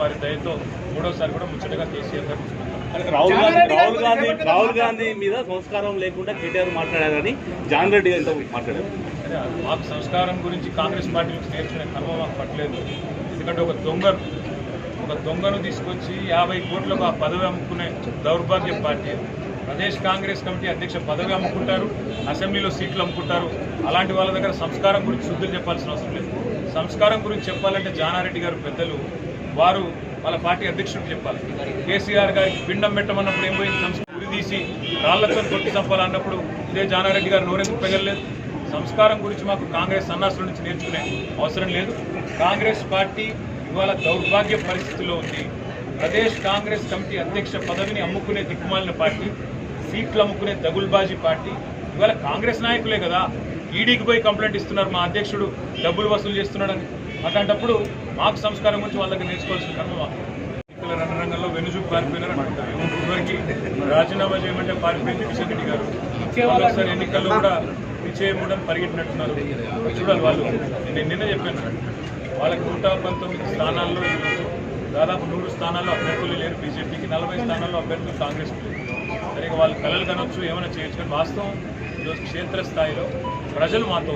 గారి దయతో మూడోసారి కూడా ముచ్చటగా కేసీఆర్ గారు రాహుల్ గాంధీ రాహుల్ గాంధీ రాహుల్ గాంధీ మీద సంస్కారం లేకుండా కేటీఆర్ మాట్లాడారని జాన్ రెడ్డి గారితో మాట్లాడారు. అదే మాకు సంస్కారం గురించి కాంగ్రెస్ పార్టీ నుంచి నేర్చుకునే కర్మ మాకు పట్టలేదు. ఎందుకంటే ఒక దొంగను ఒక దొంగను తీసుకొచ్చి యాభై కోట్లకు ఆ పదవి అమ్ముకునే దౌర్భాగ్య పార్టీ అది. ప్రదేశ్ కాంగ్రెస్ కమిటీ అధ్యక్ష పదవి అమ్ముకుంటారు అసెంబ్లీలో సీట్లు అమ్ముకుంటారు. అలాంటి వాళ్ళ దగ్గర సంస్కారం గురించి శుద్ధులు చెప్పాల్సిన అవసరం లేదు. సంస్కారం గురించి చెప్పాలంటే జానారెడ్డి గారు పెద్దలు. వారు వాళ్ళ పార్టీ అధ్యక్షుడికి చెప్పాలి. కేసీఆర్ గారికి పిండం పెట్టమన్నప్పుడు ఏం పోయింది? సంస్కారం ఉరి తీసి రాళ్ళతో కొట్టి చంపాలన్నప్పుడు ఇదే జానారెడ్డి గారు నోరెందుకు పెగలలేదు? సంస్కారం గురించి మాకు కాంగ్రెస్ సన్నాసుల నుంచి నేర్చుకునే అవసరం లేదు. కాంగ్రెస్ పార్టీ ఇవాళ దౌర్భాగ్య పరిస్థితిలో ఉంది. ప్రదేశ్ కాంగ్రెస్ కమిటీ అధ్యక్ష పదవిని అమ్ముకునే దిక్కుమాలిన పార్టీ సీట్లు అమ్ముకునే దగుల్బాజీ పార్టీ. ఇవాళ కాంగ్రెస్ నాయకులే కదా. ఈడీకి పోయి కంప్లైంట్ ఇస్తున్నారు మా అధ్యక్షుడు డబ్బులు వసూలు చేస్తున్నాడని. అట్లాంటప్పుడు మాకు సంస్కారం గురించి వాళ్ళకి నేర్చుకోవాల్సిన కర్మ రంగంలో ఎన్నికల రణరంగంలో అని పారిపోయినారు అంటారు రాజీనామా చేయమంటే పారిపోయింది కిషన్ రెడ్డి గారు. ఒకసారి ఎన్నికల్లో కూడా విజయమూడని పరిగెట్టినట్టున్నారు చూడాలి వాళ్ళు. నేను నిన్న చెప్పాను. వాళ్ళకి నూట పంతొమ్మిది స్థానాల్లో దాదాపు నూరు స్థానాల్లో అభ్యర్థులు లేరు. బీజేపీకి నలభై స్థానాల్లో అభ్యర్థులు కాంగ్రెస్కి లేరు. సరిగా వాళ్ళు కలలు కనొచ్చు ఏమైనా చేయొచ్చు కానీ వాస్తవం ఈరోజు క్షేత్రస్థాయిలో ప్రజలు మాతో